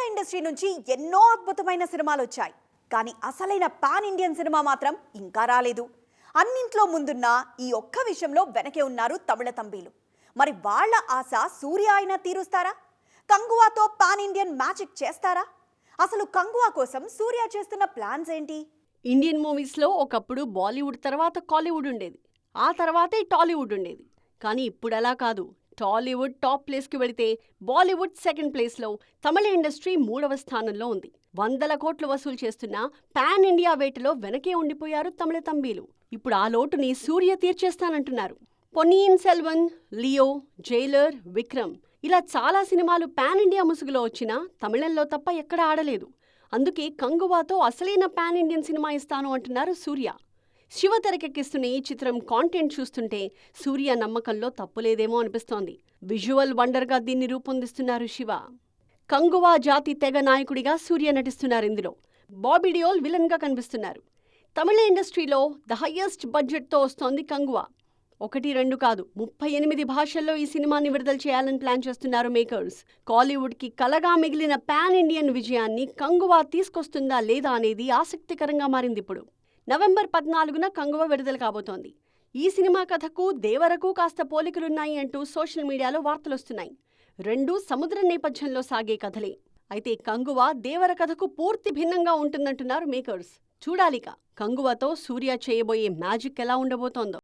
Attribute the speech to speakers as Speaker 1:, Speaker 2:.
Speaker 1: మలయాళ industry నుంచి ఎన్నో అద్భుతమైన సినిమాలు వచ్చాయి. కానీ అసలైన పాన్ ఇండియన్ సినిమా మాత్రం ఇంకా రాలేదు. అన్నింట్లో ముందున్న ఈ ఒక్క విషయంలో వెనకే ఉన్నారు తమిళ తంబీలు. మరి వాళ్ళ ఆశ సూర్య అయినా తీరుస్తారా? కంగువాతో పాన్ ఇండియన్ మ్యాజిక్ చేస్తారా? అసలు కంగువా కోసం సూర్య చేస్తున్న ప్లాన్స్ ఏంటి?
Speaker 2: ఇండియన్ మూవీస్లో ఒకప్పుడు బాలీవుడ్ తర్వాత కాలీవుడ్ ఉండేది. ఆ తర్వాతే టాలీవుడ్ ఉండేది. కానీ ఇప్పుడు అలా కాదు. టాలీవుడ్ టాప్ ప్లేస్కి వెళితే బాలీవుడ్ సెకండ్ ప్లేస్లో తమిళ ఇండస్ట్రీ మూడవ స్థానంలో ఉంది. వందల కోట్లు వసూలు చేస్తున్న పాన్ ఇండియా వేటలో వెనకే ఉండిపోయారు తమిళ తంబీలు ఇప్పుడు ఆ లోటుని సూర్య తీర్చేస్తానంటున్నారు. పొన్నియిన్ సెల్వన్ లియో జైలర్ విక్రమ్ ఇలా చాలా సినిమాలు పాన్ ఇండియా ముసుగులో వచ్చినా తమిళంలో తప్ప ఎక్కడా ఆడలేదు. అందుకే కంగువాతో అసలైన పాన్ ఇండియన్ సినిమా ఇస్తాను అంటున్నారు సూర్య. శివ తెరకెక్కిస్తున్న ఈ చిత్రం కాంటెంట్ చూస్తుంటే సూర్య నమ్మకంలో తప్పులేదేమో అనిపిస్తోంది. విజువల్ వండర్గా దీన్ని రూపొందిస్తున్నారు శివ. కంగువా జాతి తెగ నాయకుడిగా సూర్య నటిస్తున్నారు ఇందులో. బాబిడియోల్ విలన్గా కనిపిస్తున్నారు. తమిళ ఇండస్ట్రీలో ద హయ్యెస్ట్ బడ్జెట్తో వస్తోంది కంగువా. ఒకటి రెండు కాదు ముప్పై ఎనిమిది భాషల్లో ఈ సినిమాని విడుదల చేయాలని ప్లాన్ చేస్తున్నారు మేకర్స్ కాలీవుడ్కి కలగా మిగిలిన పాన్ ఇండియన్ విజయాన్ని కంగువా తీసుకొస్తుందా లేదా అనేది ఆసక్తికరంగా మారింది ఇప్పుడు. నవంబర్ పద్నాలుగున కంగువ విడుదల కాబోతోంది. ఈ సినిమా కథకు దేవరకు కాస్త పోలికలున్నాయి అంటూ సోషల్ మీడియాలో వార్తలొస్తున్నాయి. రెండూ సముద్ర నేపథ్యంలో సాగే కథలే. అయితే కంగువ దేవర కథకు పూర్తి భిన్నంగా ఉంటుందంటున్నారు మేకర్స్. చూడాలిక కంగువతో సూర్య చేయబోయే మ్యాజిక్ ఎలా ఉండబోతోందో.